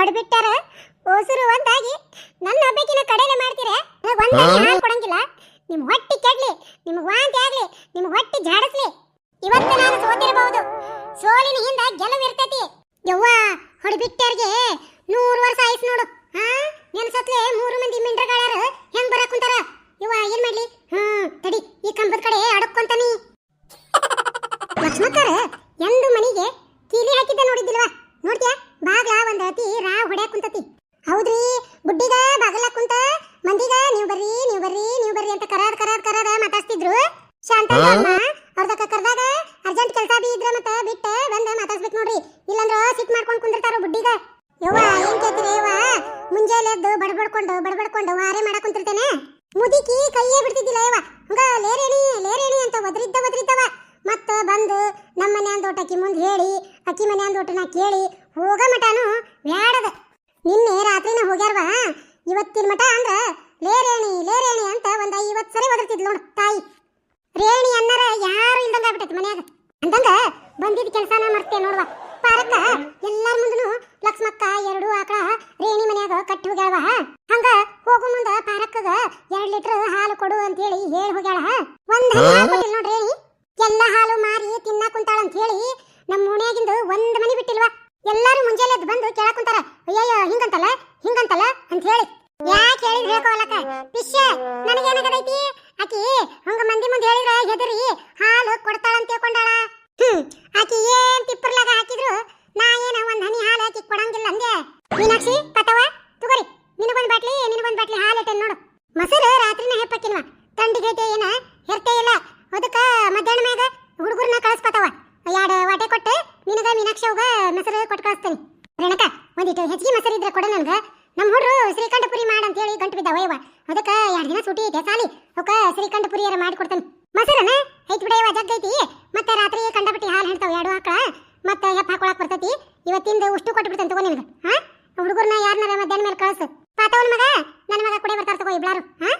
ಹೊಡ್ಬಿಟ್ಟಾರ? ಓಸುರು ಒಂದಾಗಿ. ನನ್ನ ಒಬ್ಬಕಿನ ಕಡೆಲೆ ಮಾಡ್ತೀರ? ಒಂದಾಗಿ ಹಾಲು ಕೊಡಂಗಿಲ್ಲ? ನಿಮ್ ಹೊಟ್ಟಿ ಕೆಡ್ಲಿ ನಿಮ್ಗ್ ವಾಂತಿ ಆಗ್ಲಿ ನಿಮ್ ಹೊಟ್ಟಿ ಜಾಡಸ್ಲಿ. ಇವತ್ತು ನಾನು ಸೋತಿರಬಹುದು. ಸೋಲಿನ ಹಿಂದ ಗೆಲುವು ಇರ್ತೈತಿ. ಯವ್ವ ಹೊಡ್ಬಿಟ್ಟಾರ್ಗೆ ನೂರು ವರ್ಷ ಆಯ್ತು ನೋಡು. ಹಾ? ನೆನ್ಸತ್ಲೆ ಮೂರು ಮಂದಿ ಮಿಂಡ್ರಗಾಳಾರ ಹೆಂಗ್ ಬರಕ್ ಕುಂತಾರ? ಯವ್ವ ಏನ್ ಮಾಡ್ಲಿ? ಹ್ಮ್ ತಡಿ ಈ ಕಂಬದ ಕಡೆ ಅಡಕ್ಕೊಂತಾನಿ ಲಕ್ಷ್ಮಕ್ಕರ ಎಂದು ಮನಿಗೆ ಕೀಲಿ ಹಾಕಿದ್ದ ನೋಡಿದ್ದಿಲ್ವಾ ನೋಡ್ತ್ಯಾ ಬಾಗ್ಲ ಒಂದ್ ಅತಿ ರಾ ಹೊಡ್ಯಾಕ್ ಕುಂತತಿ ಹೌದ್ರಿ ಬುಡ್ಡಿಗ ಬಾಗಲ ಕುಂತ ಮಂದಿಗ ನೀವ್ ಬರ್ರಿ ನೀವ್ ಬರ್ರಿ ನೀವ್ ಬರ್ರಿ ಅಂತ ಕರಾದ್ ಕರಾದ್ ಕರಾದ ಮಾತಾಡ್ತಿದ್ರು ಶಾಂತ ಅವ್ರದಕ್ಕ ಕರ್ದಾಗ ಅರ್ಜೆಂಟ್ ಕೆಲಸ ಬಿ ಇದ್ರ ಮತ್ತ ಬಿಟ್ಟ ಬಂದ ಮಾತಾಡ್ಸ್ಬೇಕು ನೋಡ್ರಿ. ಇಲ್ಲಂದ್ರ ಸಿಟ್ ಮಾಡ್ಕೊಂಡ್ ಕುಂದಿರ್ತಾರ ಬುಡ್ಡಿಗ. ಯವ್ವ, ಏನ್ ಕೇಳ್ತೀರಿ ಯವ್ವ? ಮುಂಜಾನೆ ಎದ್ದು ಬಡಬಡ್ಕೊಂಡು ಬಡಬಡ್ಕೊಂಡು ವಾರೆ ಮಾಡಕ್ ಕುಂತಿರ್ತೇನೆ. ಮುದುಕಿ ಕೈಯೇ ಬಿಡ್ತಿದ್ದಿಲ್ಲ ಯವ್ವ. ಹಂಗ ಲೇರೇಣಿ ಲೇರೇಣಿ ಅಂತ ಒದ್ರಿದ್ದ, ಒದ್ರಿದ್ದವ. ಮತ್ತ ಬಂದು ನಮ್ಮ ಮನೆ ಅಂದೋಟ ಅಕ್ಕಿ ಮುಂದೆ ಹೇಳಿ, ಅಕ್ಕಿ ಮನೆ ಅಂದೋಟನ ಕೇಳಿ ಹೋಗ ಮಟನು ಬ್ಯಾಡದ ನಿನ್ನೆ ರಾತ್ರಿನ ಹೋಗ್ಯಾರ್ವಾ. ಇವತ್ತಿನ ಮಟ ಅಂದ್ರ ಲೇರೇಣಿ ಲೇರೇಣಿ ಅಂತ ಒಂದ್ ಐವತ್ ಸರಿ ಒದರ್ತಿದ್ಲು ನೋಡು ತಾಯಿ. ರೇಣಿ ಅನ್ನರ ಯಾರು ಇಲ್ದಂಗ ಆಗ್ಬಿಟ್ಟೈತಿ ಮನ್ಯಾಗ? ಅಂತಂದ ಬಂದಿದ್ ಕೆಲ್ಸಾನ ಮರ್ತೆ ನೋಡ್ವಾ. ಪಾರಕ್ಕ, ಎಲ್ಲಾರ ಮುಂದನು ಲಕ್ಷ್ಮಕ್ಕ, ಎರಡು ಆಕಳ ರೇಣಿ ಮನ್ಯಾಗ ಕಟ್ಟಿ ಹೋಗ್ಯಾಳವ ಹಂಗ ಹೋಗು ಮುಂದ ಪಾರಕ್ಕಗ ಎರಡ್ ಲೀಟರ್ ಹಾಲು ಕೊಡು ಅಂತ ಹೇಳಿ ಹೇಳಿ ಹೋಗ್ಯಾಳ. ಒಂದ್ ಹಾಲು ಕೊಟ್ಟಿಲ್ಲ ನೋಡ್ರಿ ರೇಣಿ. ಎಲ್ಲ ಹಾಲು ಮಾರಿ ತಿನ್ನ ಕುಂತಾಳ ಅಂತ ಹೇಳಿ ನಮ್ಮ ಓಣ್ಯಾಗಿಂದು ಒಂದ್ ಮನಿ ಬಿಟ್ಟಿಲ್ವಾ. ಎಲ್ಲಾರು ಮುಂಜಾನೆ ಬಂದು ಕೇಳಕ್ ಕುಂತಾರ. ಅಯ್ಯಯ್ಯೋ, ಹಿಂಗಂತಲ್ಲ ಹಿಂಗಂತಲ್ಲ ಅಂತ ಹೇಳಿ ಯಾಕೆ ಹೇಳಿದ್ರೆ ಹೇಳ್ಕೊಳಕ ಪಿಶ್ಯ, ನನಗೇನಾಗದೈತಿ? ಆಕಿ ಹಂಗ ಮಂದಿ ಮುಂದೆ ಹೇಳಿದ್ರ ಹೆದರಿ ಹಾಲು ಕೊಡ್ತಾಳ ಅಂತ ತಿಳ್ಕೊಂಡಾಳ. ಹ್ಮ್. ಆಕಿ ಏನ್ ತಿಪ್ಪರ್ಲಾಗ ಹಾಕಿದ್ರು ನಾ ಏನ ಒಂದ್ ಹನಿ ಹಾಲು ಹಾಕಿ ಕೊಡಂಗಿಲ್ಲ ಅಂದೆ. ಮೀನಾಕ್ಷಿ ಕತವ ತಗೋರಿ. ನಿನಗೊಂದ್ ಬಾಟ್ಲಿ ನಿನಗೊಂದ್ ಬಾಟ್ಲಿ ಹಾಲು ಇಟ್ಟೆ ನೋಡು. ಮೊಸರು ರಾತ್ರಿನ ಹೆಪ್ಪಕ್ಕಿಲ್ವ ತಂಡಿಗೈತೆ ಏನ ಹೆರ್ತೆ ಇಲ್ಲ. ಅದಕ್ಕ ಮಧ್ಯಾಹ್ನ ಮ್ಯಾಗ ಹುಡುಗರ್ನ ಕಳಿಸ್ಕೊತಾವ ಎರಡು ವಾಟೆ ಕೊಟ್ಟು ನಿನಗ ಮೀನಾಕ್ಷಿ ಅವ್ಗ ಮೊಸರು ಕೊಟ್ಟು ಕಳಿಸ್ತೀನಿ. ರೇಣಕ ಒಂದಿಟ್ಟು ಹೆಚ್ಚಿಗೆ ಮೊಸರು ಇದ್ರೆ ಕೊಡು ನನ್ಗ. ನಮ್ಮ ಹುಡ್ರು ಶ್ರೀಕಂಠಪುರಿ ಮಾಡ ಅಂತ ಹೇಳಿ ಗಂಟು ಬಿದ್ದಾವ ಯವ್ವ. ಅದಕ್ಕ ಎರಡು ದಿನ ಸೂಟಿ ಐತೆ ಸಾಲಿ. ಅವಕ್ಕೆ ಶ್ರೀಕಂಠಪುರಿಯರ ಮಾಡಿ ಕೊಡ್ತೇನೆ ಮೊಸರನ? ಐತ್ ಬಿಡ ಯವ್ವ ಜಗ್ ಐತಿ. ಮತ್ತೆ ರಾತ್ರಿ ಕಂಡಪಟ್ಟಿ ಹಾಲು ಹೇಳ್ತಾವ ಎರಡು ಆಕಳ. ಮತ್ತೆ ಹೆಪ್ಪ ಹಾಕೊಳಕ್ ಬರ್ತೈತಿ. ಇವತ್ತಿಂದ ಉಷ್ಟು ಕೊಟ್ಟು ಬಿಡ್ತೇನೆ ತಗೋ ನಿನಗ. ಹಾ? ಹುಡುಗರ್ನ ಯಾರನ್ನಾರ ಮಧ್ಯಾಹ್ನ ಮೇಲೆ ಕಳಿಸು. ಪಾತವನ ಮಗ? ನನ್ನ ಮಗ ಕುಡಿ ಬರ್ತಾರ ತಗೋ ಇಬ್ಲಾರು ಹಾ?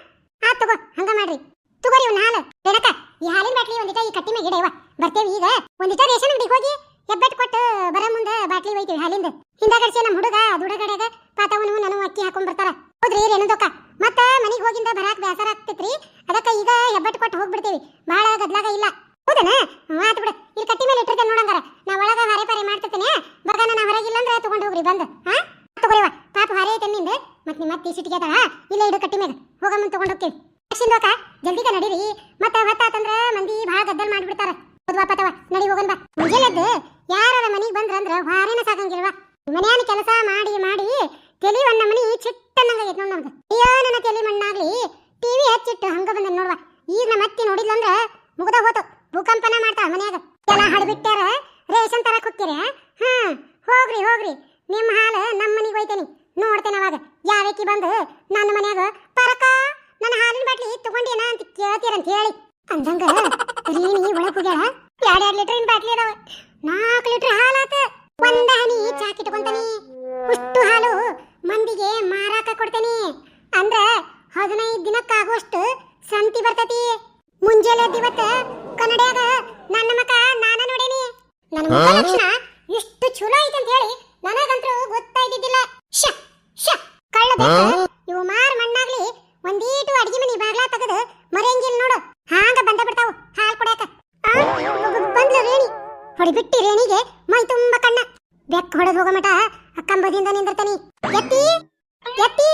ಆ ತಗೋ, ಹಂಗ ಮಾಡ್ರಿ. ತಗೋರಿ ಒಂದು ಹಾಲು. ಬೇಡಕ್ಕ ಈ ಹಾಲಿನ ಬಾಟ್ಲಿ ಒಂದಿಟ ಈ ಕಟ್ಟಿ ಮ್ಯಾಗ ಇಡವ ಬರ್ತೇವೆ ಈಗ. ಒಂದಿಟ ರೇಷನ್ ಅಂಗಡಿಗೆ ಹೋಗಿ. ಹೆಬ್ಬೆಟ್ ಕೊಟ್ಟು ಬರ ಮುಂದೆ ಬಾಟ್ಲಿ ಒಯ್ತೀವಿ ಹಾಲಿಂದ ಹಿಂದಗಡ್ಸಿ ನಮ್ಮ ಹುಡುಗ, ದುಡಗಡೆಗ ಪಾತವನು ನಾನು ಅಕ್ಕಿ ಹಾಕೊಂಡ್ ಬರ್ತಾರ. ಹೌದ್ರಿ ರೇಣುದಕ್ಕ ಮತ್ತ ಮನಿಗ್ ಹೋಗಿಂದ ಬರಾಕ್ ಬೇಸರ ಆಗ್ತೈತ್ರಿ? ಅದಕ್ಕ ಈಗ ಹೆಬ್ಬೆಟ್ ಕೊಟ್ಟು ಹೋಗ್ಬಿಡ್ತೀವಿ. ಬಾಳ ಗದ್ಲಾಗ ಇಲ್ಲ. ಹೌದನ? ಆತ್ ಬಿಡ. ಇಲ್ಲಿ ಕಟ್ಟಿ ಮೇಲೆ ಇಟ್ಟಿರ್ತೇನೆ ನೋಡಂಗಾರ. ನಾ ಒಳಗ ಹಾರೆ ಪಾರೆ ಮಾಡ್ತಿರ್ತೇನೆ. ಬಗನ ನಾ ಹೊರಗಿಲ್ಲ ಅಂದ್ರೆ ತಗೊಂಡು ಹೋಗ್ರಿ, ಬಂದು. ಹಾ? ತಗೋರಿವ ಪಾಪ ಹಾರೆ ಐತೆ ನಿಂದ? ಮತ್ ನಿಮ್ಮ ಮತ್ತೆ ಸಿಟಿಗೆ ಇಲ್ಲೇ ಇಡು ಕಟ್ಟಿ ಮೇಲೆ ಹೋಗ ಮುಂದೆ ತಗೊಂಡ್ ಹೋಗ್ತೀವಿ ಶಿಂದೋಕ ಜಲ್ದಿಗ ನಡೀರಿ ಮತ್ತ ಹೊತ್ತಾತಂದ್ರ ಮಂದಿ ಭಾಳ ಗದ್ದಲ್ ಮಾಡ್ಬಿಡ್ತಾರ ಹೌದ್ವಾ ಪತವ ನಡಿ ಹೋಗನ್ ಬಾ ಮುಂಜಾನೆದ್ದು ಯಾರ ಮನಿಗ್ ಬಂದ್ರ ಅಂದ್ರ ಹಾರೇನ ಸಾಕಂಗಿಲ್ವಾ ಮನ್ಯಾನ ಕೆಲಸ ಮಾಡಿ ಮಾಡಿ ತೆಲಿವಣ್ಣ ಒಂದ್ ನಮನಿ ಚಿಟ್ಟನ್ನಂಗಾಗೈತ್ ನೋಡ್ ನಮ್ದು. ಅಯ್ಯೋ, ನನ್ನ ತೆಲಿ ಮಣ್ಣಾಗ್ಲಿ. ಟಿವಿ ಹಚ್ಚಿಟ್ಟು ಹಂಗ ಬಂದ ನೋಡ್ವಾ. ಈಗ ನಮ್ಮ ಅತ್ತಿ ನೋಡಿದ್ಲಂದ್ರ ಮುಗ್ದ ಹೋತು. ಭೂಕಂಪನ ಮಾಡ್ತಾಳ ಮನ್ಯಾಗ. ಎಲ್ಲ ಹಡ್ಬಿಟ್ಟಾರ ರೇಷನ್ ತರಕ್ ಹೋಗ್ತೀರ? ಹಾ ಹೋಗ್ರಿ ಹೋಗ್ರಿ. ನಿಮ್ಮ ಹಾಲು ನಮ್ಮ ಮನೆಗೆ ಹೋಯ್ತೇನೆ. ನೋಡ್ತೇನೆ ಅವಾಗ. ಯಾವಕ್ಕಿ ಬಂದು ನನ್ನ ಮನ್ಯಾಗ, ಪರಕ, ನನ್ನ ಹಾಲಿನ ಬಾಟ್ಲಿ ತಗೊಂಡೇನ ಅಂತ ಕೇಳ್ತೀರಂತ ಹೇಳಿ. ಅಂದಂಗ ನೀ ಒಳಗ್ ಹೋಗ್ಯಾಳ. ಎರಡ್ ಎರಡ್ ಲೀಟರ್ ಬಾಟ್ಲಿ ಅದಾವ. ನಾಲ್ಕು ಲೀಟರ್ ಹಾಲಾತ ಒಂದ ಹನಿ ಚಾಕ್ ಇಟ್ಕೊಂತಾನಿ ಅಷ್ಟು ಹಾಲು ಮಂದಿಗೆ ಮಾರಾಕ ಕೊಡ್ತೇನಿ. ಅಂದ್ರ ಹದಿನೈದು ದಿನಕ್ಕಾಗುವಷ್ಟು ಸಂತಿ ಬರ್ತತಿ. ಮುಂಜಾನೆ ದಿವತ್ತ ಕನ್ನಡಿಯಾಗ ನನ್ನ ಮಕ ನಾನ ನೋಡೇನಿ. ನನ್ನ ಮುಖ ಲಕ್ಷಣ ಎಷ್ಟು ಚಲೋ ಐತೆ ಅಂತ ಹೇಳಿ ನನಗಂತೂ ಗೊತ್ತಾಯ್ದಿದ್ದಿಲ್ಲ. ಶ ಶ ಕಳ್ಳ ಬೇಕ? ಇವು ಮಾರ್ ಮಣ್ಣಾಗ್ಲಿ ಒಂದೀಟು ಅಡಿಗೆ ಮನಿ ಬಾಗ್ಲಾ ತೆಗೆದು ಬೆಕ್ಕ ಹೊಡೆದು ಹೋಗೋ ಮಟ ಅಕ್ಕಂಬದಿಂದ ನಿಂದಿರ್ತಾನಿ. ಎತ್ತಿ ಎತ್ತಿ,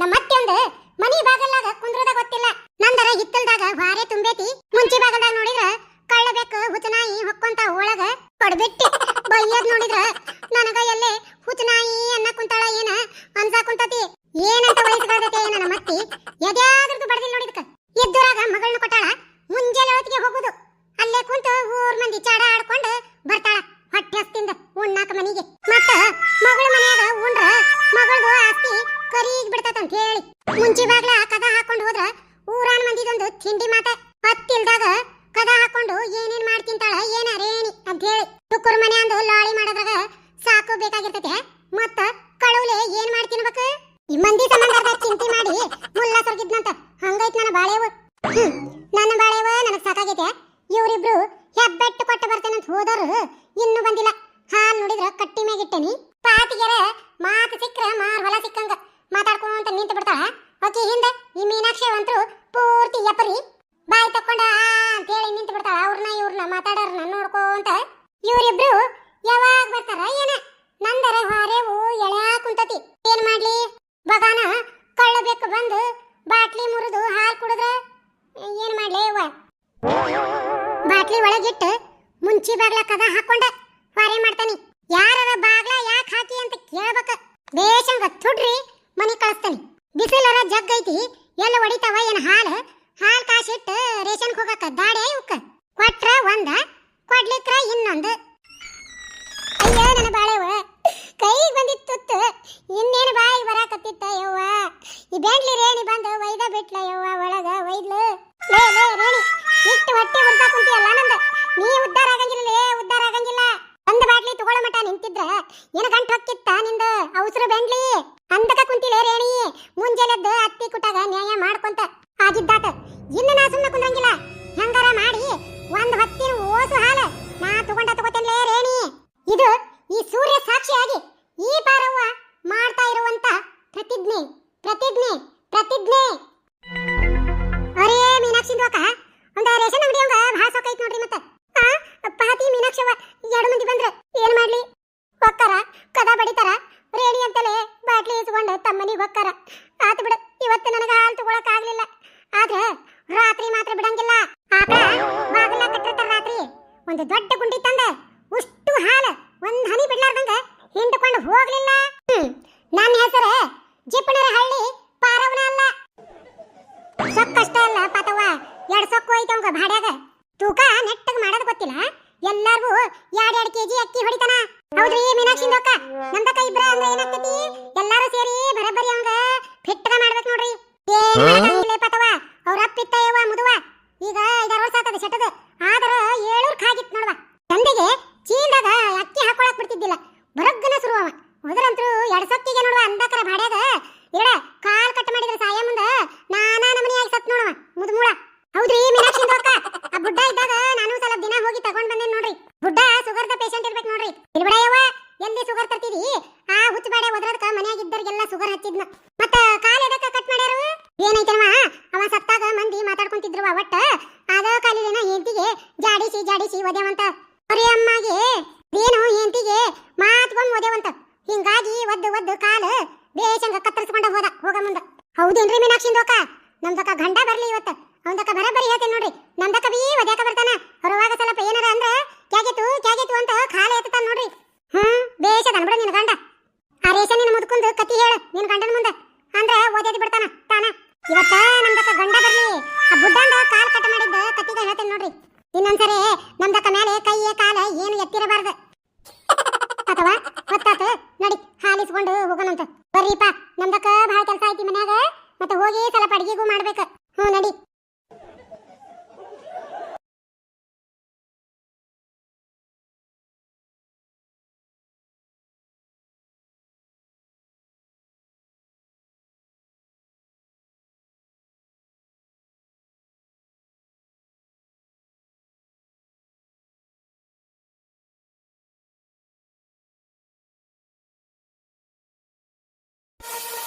ನಮ್ಮ ಅತ್ತೆ ಒಂದು ಮನಿ ಬಾಗಲ್ಲಾಗ ಕುಂದ್ರದ ಗೊತ್ತಿಲ್ಲ. ನಂದರ ಹಿತ್ತಲ್ದಾಗ ವಾರೆ ತುಂಬೈತಿ, ಮುಂಚೆ ಬಾಗಲ್ದಾಗ பண்ணிக்கிட்ட நீ? ತುಡ್ರಿ ಮನೆ ಕಳಿಸ್ತಾನಿ. ಬಿಸಿಲರ ಜಗ್ ಐತಿ, ಎಲ್ಲ ಹೊಡಿತಾವ, ಏನ್ ಹಾಲು? ಹಾಲ್ ಕಾಸಿಟ್ಟು ರೇಷನ್ ಹೋಗಾಕ ದಾಡೆ ಇವಕ್ಕ? ಕೊಟ್ರ ಒಂದ, ಕೊಡ್ಲಿಕ್ರ ಇನ್ನೊಂದು. ಅಯ್ಯ, ನನ್ನ ಬಾಳೆವ ಕೈಗೆ ಬಂದಿತ್ತು ಇನ್ನೇನು ಬಾಯಿ ಬರಾಕತ್ತಿತ್ತ ಯವ್ವ? ಈ ಬೆಂಡ್ಲಿ ರೇಣಿ ಬಂದು? ಒಂದು ದೊಡ್ಡ ಗುಂಡಿ ತಂದ. ಉಷ್ಟು ಹಾಲು ಒಂದ್ ಹನಿ ಬಿಡ್ಲಾರ್ದಂಗ ಹಿಂಡ್ಕೊಂಡು ಹೋಗ್ಲಿಲ್ಲ. ನನ್ನ ಹೆಸರು ಜಿಪ್ಪಣರ ಹಳ್ಳಿ ಪಾರವನ ಅಲ್ಲ. ಸೊಕ್ಕಷ್ಟ ಅಲ್ಲ ಪಾತವ್ವ ಎರಡ್ ಸೊಕ್ಕು ಐತೆ ಅವಂಗ ಭಾಡ್ಯಾಗ ತೂಕ ನೆಟ್ಟಗ್ ಮಾಡೋದು ಗೊತ್ತಿಲ್ಲ. ಎಲ್ಲಾರ್ಗೂ ಎರಡ್ ಎರಡ್ ಕೆಜಿ ಅಕ್ಕಿ ಹೊಡಿತಾನ. ಹೌದ್ರಿ ಮೀನಾಕ್ಷಿ ಅಕ್ಕ ನಮ್ದಕ್ಕ ಇಬ್ರ ಅಂದ್ರ ಏನಾಗ್ತೈತಿ? ಎಲ್ಲಾರು ಸೇರಿ ಬರಬರಿ ಅವಂಗ ಫಿಟ್ಟಗ ಮಾಡ್ಬೇಕು ನೋಡ್ರಿ. ಏನ್ ಪಾತವ್ವ? ಅವ್ರ ಅಪ್ಪಿತ್ತ ಯವ್ವ ಮುದುವ ಈಗ ಐದಾರು ವರ್ಷ ಆತದ ಸೆಟ್ಟದ ಆದ್ರ ಏಳೂರ್ ಕಾಗಿತ್ ನೋಡ್ವ. ತಂದೆಗೆ ಚೀಲದಾಗ ಅಕ್ಕಿ ಹಾಕೊಳಕ್ ಬಿಡ್ತಿದ್ದಿಲ್ಲ. ಬರಗ್ಗನ ಶುರುವವ ಹೋದ್ರಂತ್ರು ಎರಡ್ ಸತ್ತಿಗೆ ನೋಡುವ ಅಂದಕರ ಬಾಡ್ಯಾಗ ಎರಡ ಕಾಲ್ ಕಟ್ ಮಾಡಿದ್ರ ಸಾಯ ಮುಂದ ನಾನಾ ನಮನಿಯಾಗಿ ಸತ್ ನೋಡವ ಮುದ್ಮೂಳ ಹೌದ್ರಿ, ಮೀನಾಕ್ಷಿ ಅಕ್ಕ. ಆ ಬುಡ್ಡ ಇದ್ದಾಗ ನಾನು ಸಲ ದಿನ ಹೋಗಿ ತಗೊಂಡ್ ಬಂದೇನ್ ನೋಡ್ರಿ. ಬುಡ್ಡ ಶುಗರ್ದ ಪೇಷಂಟ್ ಇರ್ಬೇಕು ನೋಡ್ರಿ. ಇಲ್ಬಿಡಯ್ಯವ ಎಲ್ಲಿ ಸುಗರ್ ತರ್ತಿದಿ ಆ ಹುಚ್ಚ ಬಾಡೆ ಒದ್ರದಕ್ಕ ಮನ್ಯಾಗ ಇದ್ದವ್ರಿಗೆಲ್ಲ ಸುಗರ್ ಹಚ್ಚಿದ್ನ. ಕತ್ತರಿಸ್ಕೊಂಡ ಹೋದ, ಹೋಗ ಮುಂದ. ಹೌದೇನ್ರಿ ಮೀನಾಕ್ಷಿ ಅಕ್ಕ ನಮ್ದಕ್ಕ ಗಂಡ ಬರ್ಲಿ ಇವತ್ತ. ಬರ ಬರಬರಿ ಹೇಳ್ತೇನೆ ನೋಡ್ರಿ. ನಮ್ದಕ್ಕ ಬೀ ಒದ್ಯಾಕ ಬರ್ತಾನ. ಹೊರವಾಗ ಸ್ವಲ್ಪ ಏನಾರ ಅಂದ್ರ ಕ್ಯಾಗೆತು ಕ್ಯಾಗೆತು ಅಂತ ಕಾಲ ಎತ್ತಾನ ನೋಡ್ರಿ. ಹ್ಮ್ ಬೇಷದ ಅನ್ಬಿಡ ನಿನ್ನ ಗಂಡ. ಆ ರೇಷನ್ ನಿನ್ನ ಮುದ್ಕೊಂಡು ಕತಿ ಹೇಳ ನಿನ್ನ ಗಂಡನ ಮುಂದೆ. ಅಂದ್ರ ಓದ್ಯಾದ ಬಿಡ್ತಾನ, ತಾನ. ಇವತ್ತ ನಮ್ದಕ್ಕ ಗಂಡ ಬರ್ಲಿ. ಆ ಬುಡ್ಡಂದ ಕಾಲ್ ಕಟ್ ಮಾಡಿದ್ದ ಕತಿಗ ಹೇಳ್ತೇನೆ ನೋಡ್ರಿ. ಇನ್ನೊಂದ್ಸರಿ ನಮ್ದಕ್ಕ ಮೇಲೆ ಕೈ ಕಾಲ ಏನು ಎತ್ತಿರಬಾರ್ದು. ಅಥವಾ ಹೊತ್ತಾತ ನಡಿ, ಹಾಲಿಸ್ಕೊಂಡು ಹೋಗೋಣಂತ. ಬರ್ರಿಪ್ಪ, ನಮ್ದಕ್ಕ ಭಾಳ ಕೆಲಸ ಐತಿ ಮನ್ಯಾಗ. ಮತ್ತೆ ಹೋಗಿ ಸ್ವಲ್ಪ ಅಡ್ಗಿಗೂ ಮಾಡ್ಬೇಕು. ಹ್ಞೂ, ನಡಿ. you